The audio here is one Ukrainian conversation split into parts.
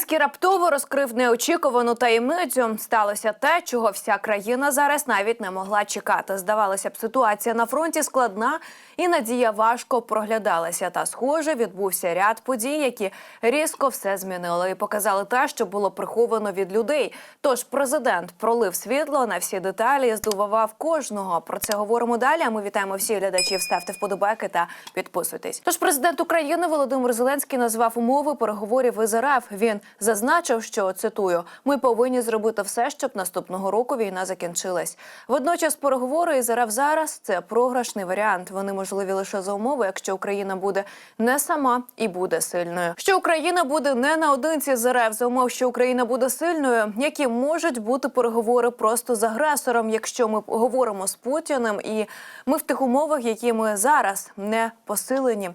Зеленський раптово розкрив неочікувану таємницю. Сталося те, чого вся країна зараз навіть не могла чекати. Здавалося б, ситуація на фронті складна і надія важко проглядалася. Та схоже, відбувся ряд подій, які різко все змінили і показали те, що було приховано від людей. Тож президент пролив світло на всі деталі, і здивував кожного. Про це говоримо далі. А ми вітаємо всіх глядачів. Ставте вподобайки та підписуйтесь. Тож президент України Володимир Зеленський назвав умови переговорів із РФ. Він зазначив, що цитую: ми повинні зробити все, щоб наступного року війна закінчилась. Водночас, переговори із РФ зараз це програшний варіант. Вони можливі лише за умови, якщо Україна буде не сама і буде сильною. Що Україна буде не наодинці з РФ за умов, що Україна буде сильною, які можуть бути переговори просто з агресором, якщо ми говоримо з Путіним, і ми в тих умовах, які ми зараз не посилені.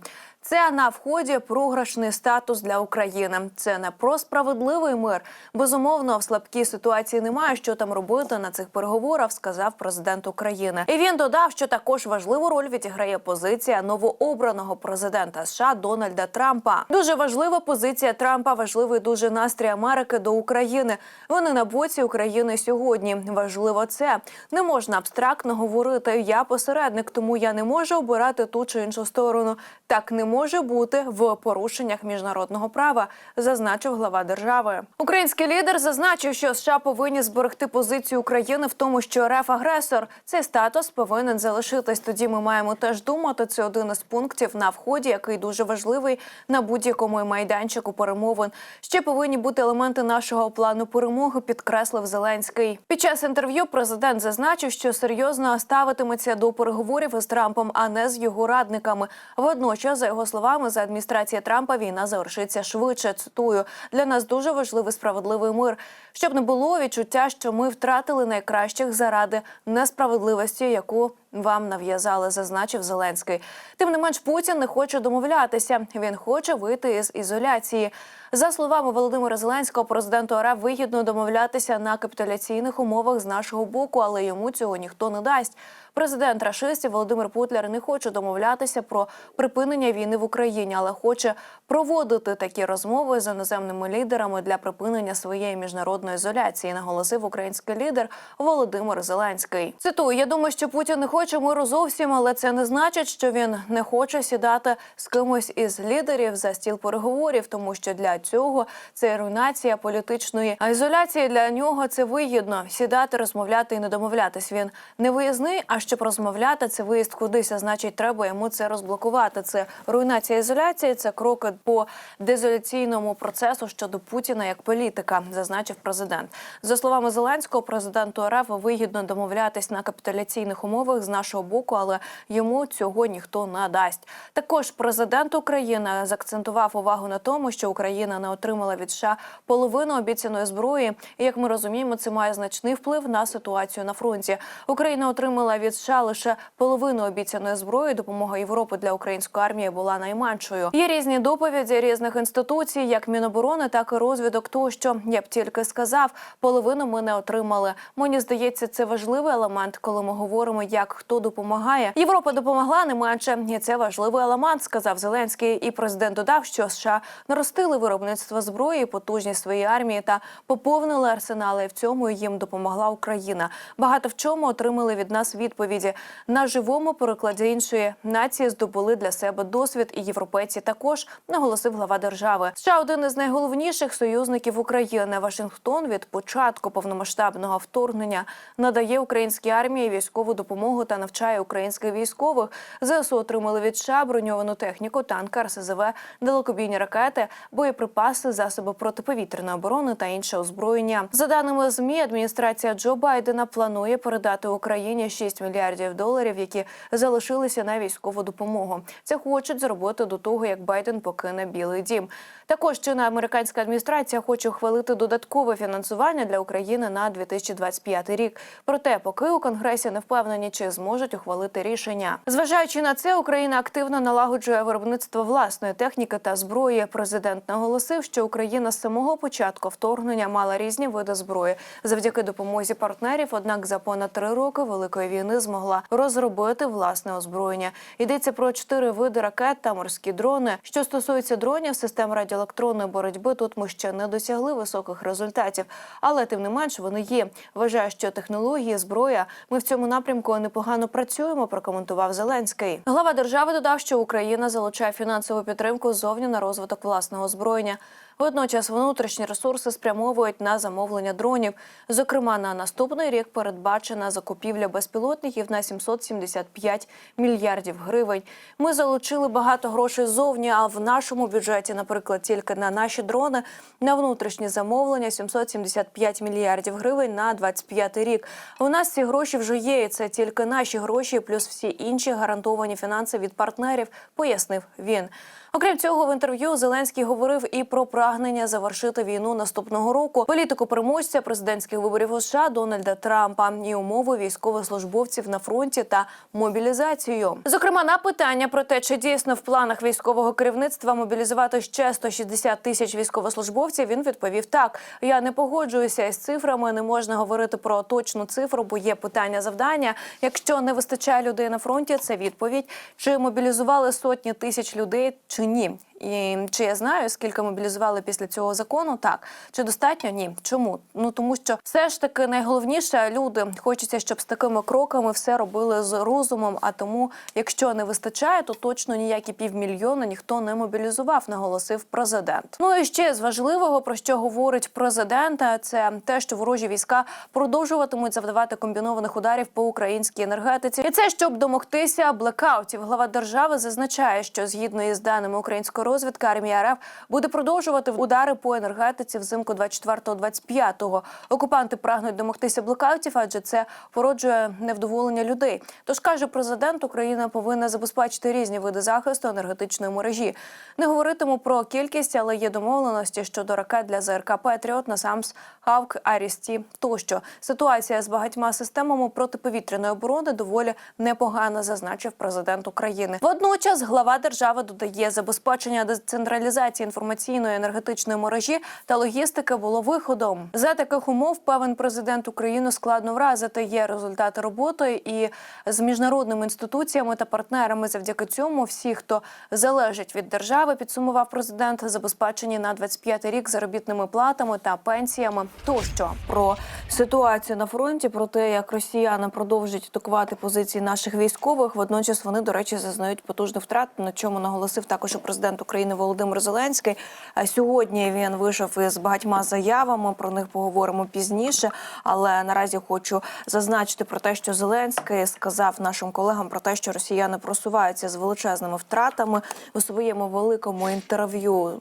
Це на вході програшний статус для України. Це не про справедливий мир. Безумовно, в слабкій ситуації немає що там робити на цих переговорах, сказав президент України. І він додав, що також важливу роль відіграє позиція новообраного президента США Дональда Трампа. Дуже важлива позиція Трампа, важливий дуже настрій Америки до України. Вони на боці України сьогодні. Важливо це не можна абстрактно говорити. Я посередник, тому я не можу обирати ту чи іншу сторону. Так не може бути в порушеннях міжнародного права, зазначив глава держави. Український лідер зазначив, що США повинні зберегти позицію України в тому, що РФ агресор. Цей статус повинен залишитись. Тоді ми маємо теж думати. Це один із пунктів на вході, який дуже важливий на будь-якому майданчику перемовин. Ще повинні бути елементи нашого плану перемоги. Підкреслив Зеленський. Під час інтерв'ю президент зазначив, що серйозно ставитиметься до переговорів із Трампом, а не з його радниками. Водночас, за його словами, за адміністрації Трампа війна завершиться швидше. Цитую для нас дуже важливий справедливий мир, щоб не було відчуття, що ми втратили найкращих заради несправедливості, яку вам нав'язали, зазначив Зеленський. Тим не менш, Путін не хоче домовлятися. Він хоче вийти із ізоляції. За словами Володимира Зеленського, президенту РФ вигідно домовлятися на капітуляційних умовах з нашого боку, але йому цього ніхто не дасть. Президент рашистів Володимир Путляр не хоче домовлятися про припинення війни в Україні, але хоче проводити такі розмови з іноземними лідерами для припинення своєї міжнародної ізоляції. Наголосив український лідер Володимир Зеленський. Цитую: я думаю, що Путін не хоче миру зовсім, але це не значить, що він не хоче сідати з кимось із лідерів за стіл переговорів, тому що для цього це руйнація політичної а ізоляції. Для нього це вигідно сідати, розмовляти і не домовлятись. Він не виїзний, а щоб розмовляти, це виїзд кудись. А значить, треба йому це розблокувати. Це руйнація ізоляції, це кроки по дезоляційному процесу щодо Путіна як політика, зазначив президент. За словами Зеленського, президенту РФ вигідно домовлятись на капітуляційних умовах з нашого боку, але йому цього ніхто не дасть. Також президент України заакцентував увагу на тому, що Україна не отримала від США половину обіцяної зброї. І як ми розуміємо, це має значний вплив на ситуацію на фронті. Україна отримала від США лише половину обіцяної зброї. Допомога Європи для української армії була найменшою. Є різні доповіді різних інституцій, як Міноборони, так і розвідок. Тощо я б тільки сказав, половину ми не отримали. Мені здається, це важливий елемент, коли ми говоримо, як хто допомагає. Європа допомогла не менше, і це важливий елемент, сказав Зеленський. І президент додав, що США наростили виробництво зброї, потужність своєї армії та поповнили арсенали. В цьому їм допомогла Україна. Багато в чому отримали від нас відповіді на живому перекладі іншої нації. Здобули для себе досвід, і європейці також наголосив глава держави. США один із найголовніших союзників України. Вашингтон від початку повномасштабного вторгнення надає українській армії військову допомогу та навчає українських військових. ЗСУ отримали від США броньовану техніку, танки, РСЗВ, далекобійні ракети, боєприпаси, засоби протиповітряної оборони та інше озброєння. За даними змі, адміністрація Джо Байдена планує передати Україні 6 мільярдів доларів, які залишилися на військову допомогу. Це хочуть зробити до того, як Байден покине Білий Дім. Також чинна американська адміністрація хоче ухвалити додаткове фінансування для України на 2025 рік. Проте, поки у конгресі не впевнені, чи зможуть ухвалити рішення. Зважаючи на це, Україна активно налагоджує виробництво власної техніки та зброї. Президент наголосив, що Україна з самого початку вторгнення мала різні види зброї завдяки допомозі партнерів. Однак за понад три роки великої війни змогла розробити власне озброєння. Йдеться про чотири види ракет та морські дрони. Що стосується дронів, систем радіоелектронної боротьби тут ми ще не досягли високих результатів, але тим не менш вони є. Вважаю, що технології, зброя. Ми в цьому напрямку непогано працюємо. Прокоментував Зеленський. Глава держави додав, що Україна залучає фінансову підтримку ззовні на розвиток власного озброєння. Водночас внутрішні ресурси спрямовують на замовлення дронів. Зокрема, на наступний рік передбачена закупівля безпілотників на 775 мільярдів гривень. Ми залучили багато грошей ззовні. А в нашому бюджеті, наприклад, тільки на наші дрони на внутрішні замовлення 775 мільярдів гривень на 25 рік. У нас ці гроші вже є. і Це тільки наші гроші, плюс всі інші гарантовані фінанси від партнерів, пояснив він. Окрім цього, в інтерв'ю Зеленський говорив і про прагнення завершити війну наступного року, політику переможця президентських виборів у США Дональда Трампа і умови військовослужбовців на фронті та мобілізацію. Зокрема, на питання про те, чи дійсно в планах військового керівництва мобілізувати ще 160 тисяч військовослужбовців, він відповів так: я не погоджуюся із цифрами. Не можна говорити про точну цифру, бо є питання завдання. Якщо не вистачає людей на фронті, це відповідь. Чи мобілізували сотні тисяч людей, чи ні? І чи я знаю, скільки мобілізували після цього закону? Так чи достатньо? Ні. Чому? Ну тому що все ж таки найголовніше люди хочеться, щоб з такими кроками все робили з розумом. А тому, якщо не вистачає, то точно ніякі півмільйона ніхто не мобілізував, наголосив президент. Ну і ще з важливого про що говорить президент, це те, що ворожі війська продовжуватимуть завдавати комбінованих ударів по українській енергетиці, і це щоб домогтися блекаутів. Глава держави зазначає, що згідно із даними української розвідки, армія РФ буде продовжувати удари по енергетиці взимку 24-25. Окупанти прагнуть домогтися блекаутів, адже це породжує невдоволення людей. Тож каже президент, Україна повинна забезпечити різні види захисту енергетичної мережі. Не говоритиму про кількість, але є домовленості щодо ракет для ЗРК Петріот, Насамс, Хавк, Арісті тощо. Ситуація з багатьма системами протиповітряної оборони доволі непогана, зазначив президент України. Водночас глава держави додає забезпечення децентралізації інформаційної енергетичної мережі та логістики було виходом. За таких умов певен президент України складно вразити. Є результати роботи і з міжнародними інституціями та партнерами. Завдяки цьому всі, хто залежить від держави, підсумував президент, забезпечені на 25 рік заробітними платами та пенсіями. Тощо про ситуацію на фронті, про те, як росіяни продовжують атакувати позиції наших військових. Водночас вони, до речі, зазнають потужних втрат. На чому наголосив також і президент України Володимир Зеленський. А сьогодні він вийшов із багатьма заявами. Про них поговоримо пізніше. Але наразі хочу зазначити про те, що Зеленський сказав нашим колегам про те, що росіяни просуваються з величезними втратами у своєму великому інтерв'ю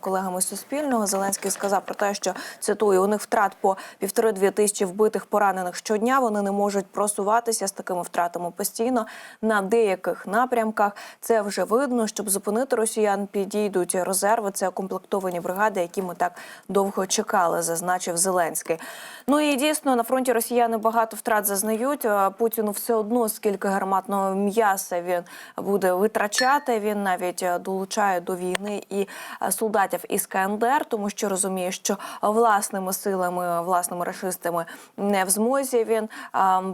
колегами Суспільного. Зеленський сказав про те, що цитую, у них втрат по півтори-дві тисячі вбитих поранених щодня. Вони не можуть просуватися з такими втратами постійно на деяких напрямках. Це вже видно, щоб зупинити росіян. Підійдуть резерви. Це укомплектовані бригади, які ми так довго чекали, зазначив Зеленський. Ну і дійсно на фронті росіяни багато втрат зазнають. Путіну все одно скільки гарматного м'яса він буде витрачати. Він навіть е, долучає до війни і е, солдатів із КНДР, тому що розуміє, що власними силами, власними рашистами не в змозі він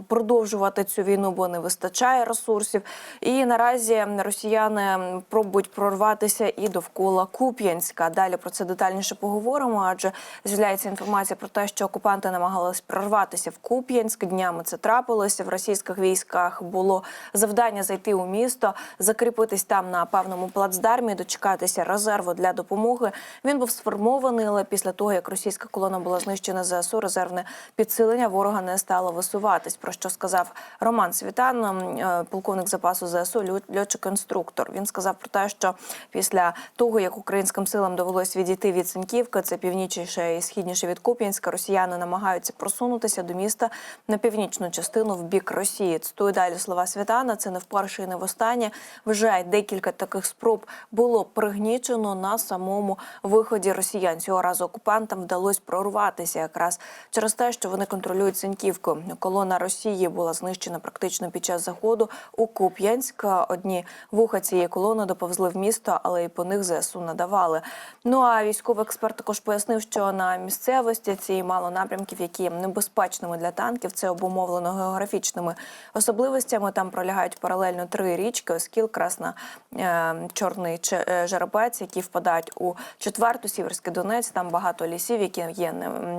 продовжувати цю війну, бо не вистачає ресурсів. І наразі росіяни пробують прорватися і довкола Куп'янська. Далі про це детальніше поговоримо, адже з'являється інформація про те, що окупанти намагались прорватися в Куп'янськ. Днями це трапилося в російських військах. Було завдання зайти у місто, закріпитись там на певному плацдармі, дочекатися резерву для допомоги. Він був сформований, але після того як російська колона була знищена ЗСУ, резервне підсилення ворога не стало висуватись. Про що сказав Роман Світан, е, полковник запасу ЗСУ, льотчик-інструктор. Він сказав про те, що після після того, як українським силам довелось відійти від Синьківки, це північніше і східніше від Куп'янська. Росіяни намагаються просунутися до міста на північну частину в бік Росії. Цитую далі слова Світана. Це не вперше і не востаннє. Вже декілька таких спроб було пригнічено на самому виході росіян. Цього разу окупантам вдалося прорватися якраз через те, що вони контролюють Синьківку. Колона Росії була знищена практично під час заходу у Куп'янськ. Одні вуха цієї колони доповзли в місто, але і по них ЗСУ надавали. Ну а військовий експерт також пояснив, що на місцевості цієї мало напрямків, які небезпечними для танків. Це обумовлено географічними особливостями. Там пролягають паралельно три річки: Оскіл, Красна, е, Чорний е, Жеребець, які впадають у четверту Сіверський Донець. Там багато лісів, які є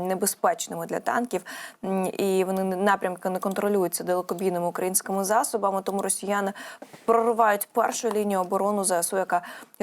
небезпечними для танків, і вони напрямки не контролюються далекобійними українськими засобами. Тому росіяни проривають першу лінію оборони ЗСУ, яка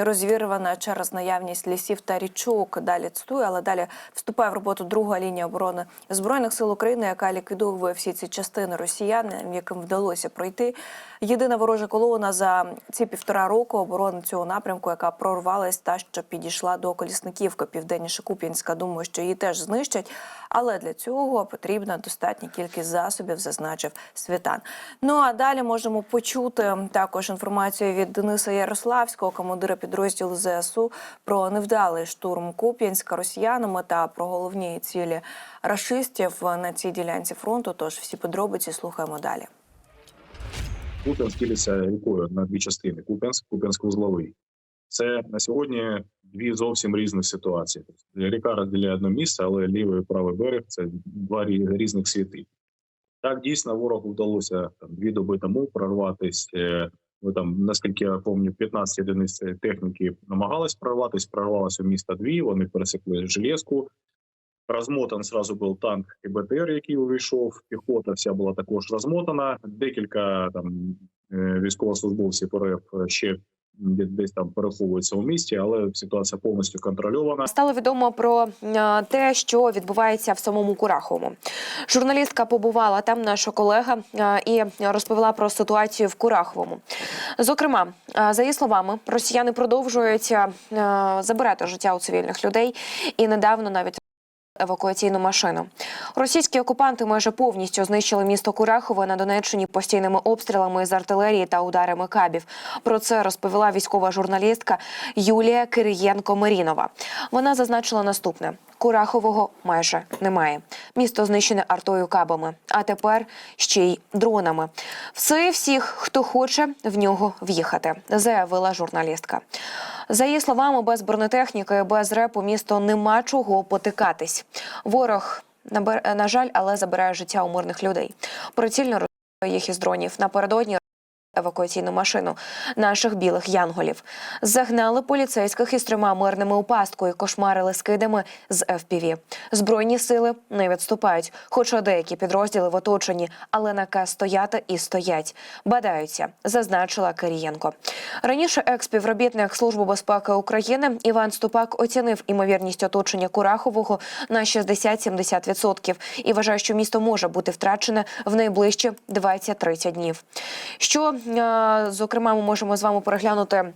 розвірвана через наявність лісів та річок. Далі цитую, але далі вступає в роботу друга лінія оборони збройних сил України, яка ліквідовує всі ці частини росіян, яким вдалося пройти. Єдина ворожа колона за ці півтора року оборони цього напрямку, яка прорвалась та що підійшла до колісниківки південніше Куп'янська. Думаю, що її теж знищать. Але для цього потрібна достатня кількість засобів, зазначив Світан. Ну а далі можемо почути також інформацію від Дениса Ярославського, командира підрозділу ЗСУ, про невдалий штурм Куп'янська росіянами та про головні цілі рашистів на цій ділянці фронту. Тож всі подробиці слухаємо далі. Куп'янськ ділиться рікою на дві частини: Куп'янськ, Куп'янськ-Вузловий. Це на сьогодні дві зовсім різні ситуації. Тобто Ріка розділяє одне місце, але лівий і правий берег це два різних світи. Так дійсно ворогу вдалося там дві доби тому прорватись. Там, наскільки я пам'ятаю, 15 одиниць техніки намагались прорватися, прорвалося у міста дві. Вони пересекли железку. Розмотан зразу був танк і БТР, який увійшов. Піхота вся була також розмотана. Декілька там е, військовослужбовців РФ ще десь там переховуються у місті, але ситуація повністю контрольована. Стало відомо про е, те, що відбувається в самому Кураховому. Журналістка побувала там, наша колега, е, і розповіла про ситуацію в Кураховому. Зокрема, е, за її словами, росіяни продовжують забирати життя у цивільних людей, і недавно навіть. Евакуаційну машину російські окупанти майже повністю знищили місто Курахове на Донеччині постійними обстрілами з артилерії та ударами кабів. Про це розповіла військова журналістка Юлія Кириєнко-Мерінова. Вона зазначила наступне: Курахового майже немає. Місто знищене артою кабами, а тепер ще й дронами. Все всіх, хто хоче в нього в'їхати, заявила журналістка. За її словами, без бронетехніки, без репу місто нема чого потикатись. Ворог на жаль, але забирає життя у мирних людей. Прицільно розстрілює їх із дронів напередодні. Евакуаційну машину наших білих янголів загнали поліцейських із трьома мирними у пастку і кошмарили скидами з FPV. Збройні сили не відступають, хоча деякі підрозділи в оточенні, але наказ стояти і стоять. Бадаються, зазначила Кирієнко. Раніше екс-співробітник Служби безпеки України Іван Ступак оцінив імовірність оточення Курахового на 60-70% і вважає, що місто може бути втрачене в найближчі 20-30 днів. Що зокрема ми можемо з вами переглянути.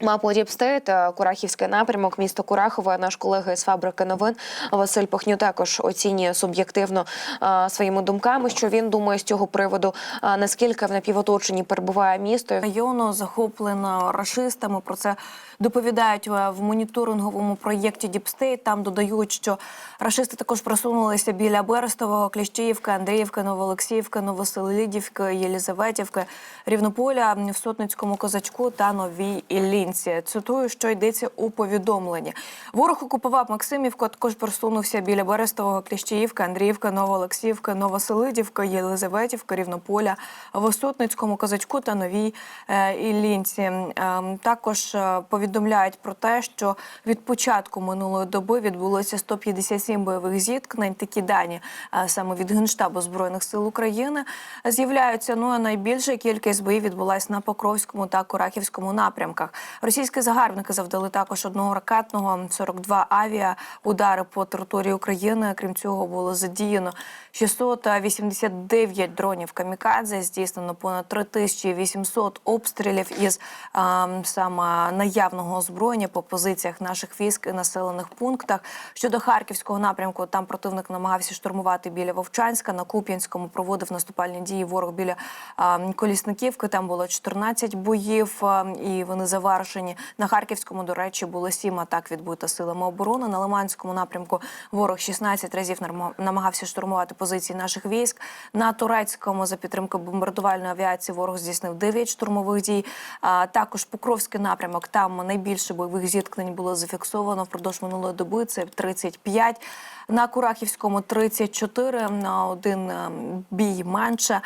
Мапу Діпстейт, е, Курахівський напрямок, місто Курахове. Наш колега з фабрики новин Василь Похню також оцінює суб'єктивно е, своїми думками, що він думає з цього приводу, А, наскільки в напівоточенні перебуває місто. району захоплено рашистами. Про це доповідають е, в моніторинговому проєкті Діпстейт. Там додають, що рашисти також просунулися біля Берестового, Кліщіївки, Андріївки, Новоолексіївки, Новоселидівки, Єлізаветівки, Рівнополя, в Сотницькому козачку та Новій Іллінці. Цитую, що йдеться у повідомленні. Ворог окупував Максимівку, також просунувся біля Берестового, Кліщіївки, Андріївки, Новоолексіївки, Новоселидівки, Єлизаветівки, Рівнополя, в Сотницькому козачку та Новій е, Іллінці. Ем, Також е, повідомляють про те, що від початку минулої доби відбулося 157 бойових зіткнень. Такі дані е, саме від Генштабу Збройних сил України з'являються. Ну а найбільша кількість боїв відбулася на Покровському та Курахівському напрямках. Російські загарбники завдали також одного ракетного 42 авіа удари по території України. Крім цього, було задіяно 689 дронів камікадзе. Здійснено понад 3800 обстрілів із а, саме наявного озброєння по позиціях наших військ і населених пунктах. Щодо харківського напрямку, там противник намагався штурмувати біля Вовчанська. На Куп'янському проводив наступальні дії ворог біля а, Колісниківки. Там було 14 боїв, а, і вони завершені. На Харківському, до речі, було 7 атак відбито силами оборони. На Лиманському напрямку ворог 16 разів намагався штурмувати позиції наших військ. На турецькому за підтримки бомбардувальної авіації ворог здійснив 9 штурмових дій. А також Покровський напрямок. Там найбільше бойових зіткнень було зафіксовано впродовж минулої доби. Це 35. На Курахівському 34, на один ем, бій менше.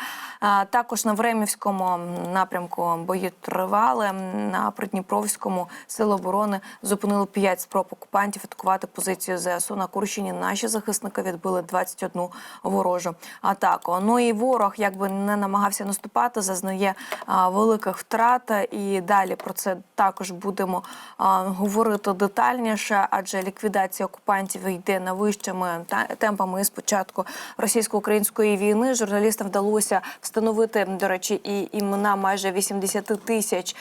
Також на Времівському напрямку бої тривали. На Придніпровському сили оборони зупинили 5 спроб окупантів атакувати позицію ЗСУ на Курщині. Наші захисники відбили 21 ворожу атаку. Ну і ворог, якби не намагався наступати, зазнає великих втрат. І далі про це також будемо а, говорити детальніше, адже ліквідація окупантів йде найвищими та- темпами І початку російсько-української війни. Журналістам вдалося встановити, до речі, і імена майже 80 тисяч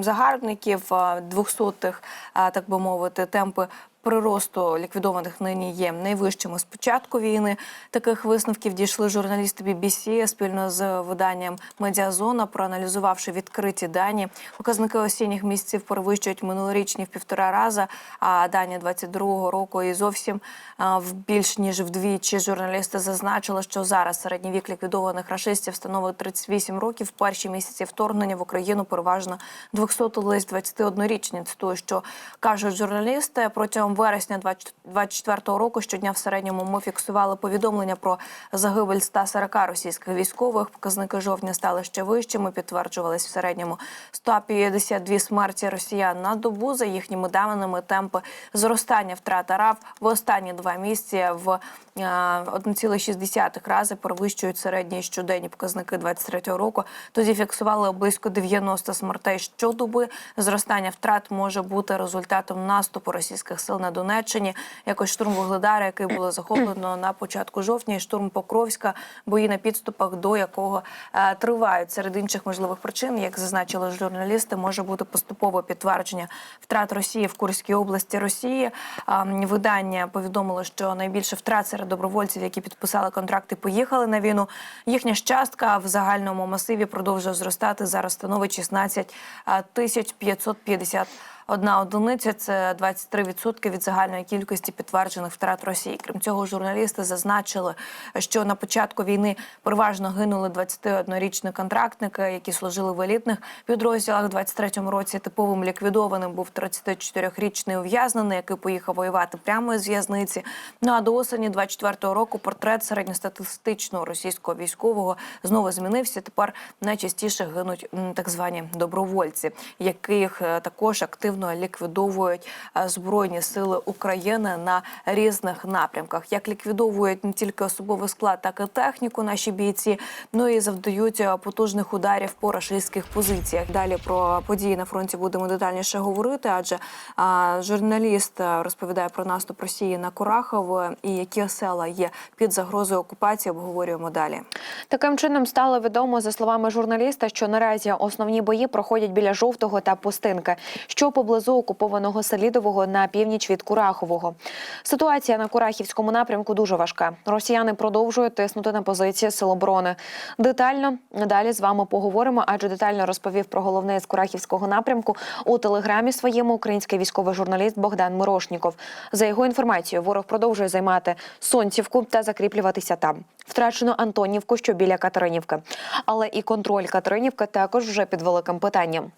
загарбників, двохсотих, так би мовити, темпи. Приросту ліквідованих нині є найвищими з початку війни. Таких висновків дійшли журналісти BBC спільно з виданням Медіазона, проаналізувавши відкриті дані. Показники осінніх місяців перевищують минулорічні в півтора рази, а дані 22-го року і зовсім в більш ніж вдвічі. Журналісти зазначили, що зараз середній вік ліквідованих рашистів становить 38 років. В перші місяці вторгнення в Україну переважно 200 лист 21-річні. Цитую, що кажуть журналісти протягом вересня 2024 року щодня в середньому ми фіксували повідомлення про загибель 140 російських військових. Показники жовтня стали ще вищими. Підтверджувались в середньому 152 смерті росіян на добу. За їхніми даними темпи зростання втрат РАФ в останні два місяці в е, 1,6 рази перевищують середні щоденні показники 23 року. Тоді фіксували близько 90 смертей щодоби. Зростання втрат може бути результатом наступу російських сил на Донеччині. Якось штурм Вугледара, який було захоплено на початку жовтня, і штурм Покровська, бої на підступах, до якого е, тривають серед інших можливих причин, як зазначили журналісти, може бути поступове підтвердження втрат Росії в Курській області Росії. М, Видання повідомило, що найбільше втрат серед добровольців, які підписали контракти, поїхали на війну. Їхня частка в загальному масиві продовжує зростати. Зараз становить 16 а, тисяч 550 Одна одиниця це 23% від загальної кількості підтверджених втрат Росії. Крім цього, журналісти зазначили, що на початку війни переважно гинули 21-річні контрактники, які служили в елітних підрозділах. У 23-му році типовим ліквідованим був 34-річний ув'язнений, який поїхав воювати прямо із в'язниці. Ну а до осені 24-го року портрет середньостатистичного російського військового знову змінився. Тепер найчастіше гинуть так звані добровольці, яких е, також активно ліквідовують е, збройні сили України на різних напрямках. Як ліквідовують не тільки особовий склад, так і техніку наші бійці, ну і завдають е, потужних ударів по рашистських позиціях. Далі про події на фронті будемо детальніше говорити, адже а, журналіст е, розповідає про наступ Росії на Курахово і які села є під загрозою окупації. Обговорюємо далі. Таким чином стало відомо за словами журналіста, що наразі основні бої проходять біля жовтого та пустинки, що поблизу окупованого Селідового на північ від Курахового. Ситуація на Курахівському напрямку дуже важка. Росіяни продовжують тиснути на позиції сил оборони. Детально далі з вами поговоримо, адже детально розповів про головне з Курахівського напрямку у телеграмі своєму український військовий журналіст Богдан Мирошніков. За його інформацією, ворог продовжує займати Сонцівку та закріплюватися там. Втрачено Антонівку, що біля Катеринівки. Але і контроль Катеринівки також вже під великим питанням.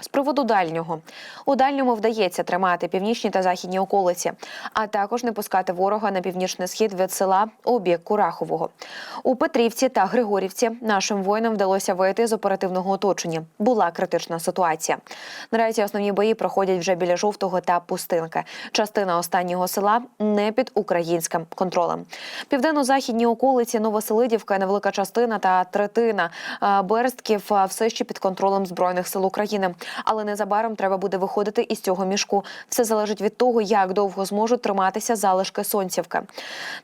З приводу дальнього у дальньому вдається тримати північні та західні околиці, а також не пускати ворога на північний схід від села у бік Курахового. У Петрівці та Григорівці нашим воїнам вдалося вийти з оперативного оточення. Була критична ситуація. Наразі основні бої проходять вже біля жовтого та пустинки. Частина останнього села не під українським контролем. Південно-західні околиці Новоселидівка, невелика частина та третина Берстків все ще під контролем збройних сил України. Але незабаром треба буде виходити із цього мішку. Все залежить від того, як довго зможуть триматися залишки сонцівки.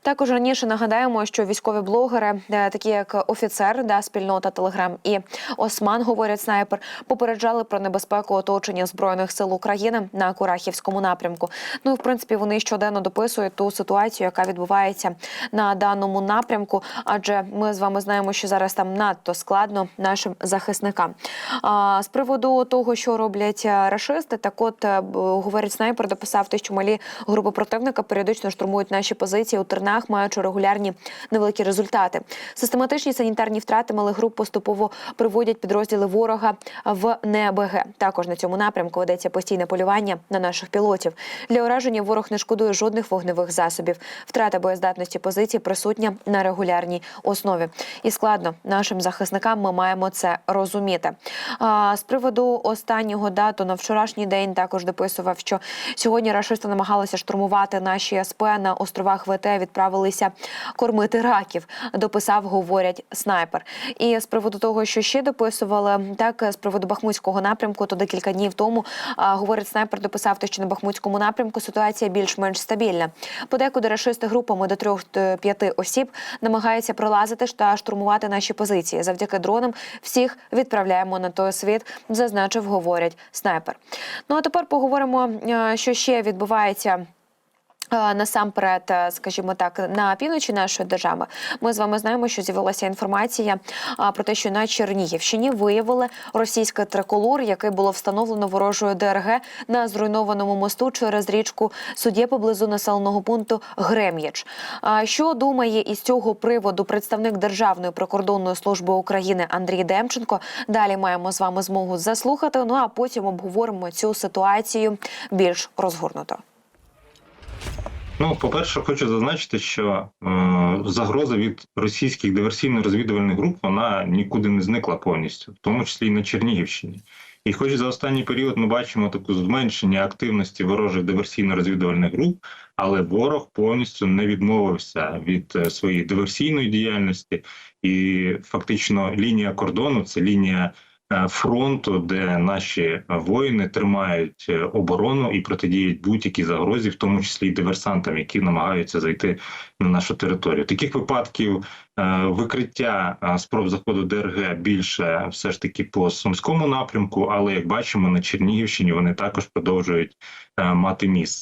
Також раніше нагадаємо, що військові блогери, е, такі як офіцер, да, спільнота Телеграм і Осман, говорять снайпер, попереджали про небезпеку оточення збройних сил України на Курахівському напрямку. Ну і в принципі вони щоденно дописують ту ситуацію, яка відбувається на даному напрямку. Адже ми з вами знаємо, що зараз там надто складно нашим захисникам. А з приводу того, що роблять е, рашисти, так от е, говорить снайпер, дописав те, що малі групи противника періодично штурмують наші позиції у тернах, маючи регулярні невеликі результати. Систематичні санітарні втрати малих груп поступово приводять підрозділи ворога в НЕБГ. Також на цьому напрямку ведеться постійне полювання на наших пілотів. Для ураження ворог не шкодує жодних вогневих засобів. Втрата боєздатності позицій присутня на регулярній основі. І складно нашим захисникам ми маємо це розуміти. А з приводу останнього дату на вчорашній день також дописував, що сьогодні рашисти намагалися штурмувати наші СП на островах ВТ. Відправилися кормити раків. Дописав, говорять снайпер. І з приводу того, що ще дописували, так з приводу Бахмутського напрямку, то декілька днів тому а, говорить снайпер, дописав те, що на Бахмутському напрямку ситуація більш-менш стабільна. Подекуди рашисти групами до трьох-п'яти осіб намагаються пролазити та штурмувати наші позиції. Завдяки дронам всіх відправляємо на той світ, зазначив, говорять снайпер. Ну а тепер поговоримо, е, що ще відбувається. Насамперед, е, скажімо так, на півночі нашої держави ми з вами знаємо, що з'явилася інформація про те, що на Чернігівщині виявили російський триколор, який було встановлено ворожою ДРГ на зруйнованому мосту через річку Судє поблизу населеного пункту Грем'яч. Що думає із цього приводу представник Державної прикордонної служби України Андрій Демченко? Далі маємо з вами змогу заслухати. Ну а потім обговоримо цю ситуацію більш розгорнуто. Ну, по-перше, хочу зазначити, що е, загроза від російських диверсійно-розвідувальних груп вона нікуди не зникла повністю, в тому числі і на Чернігівщині. І хоч за останній період ми бачимо таку зменшення активності ворожих диверсійно-розвідувальних груп, але ворог повністю не відмовився від е, своєї диверсійної діяльності, і фактично лінія кордону це лінія фронту, де наші воїни тримають е, оборону і протидіють будь-якій загрозі, в тому числі й диверсантам, які намагаються зайти на нашу територію. Таких випадків е, викриття е, спроб заходу ДРГ більше все ж таки по сумському напрямку, але як бачимо на Чернігівщині вони також продовжують е, мати місце.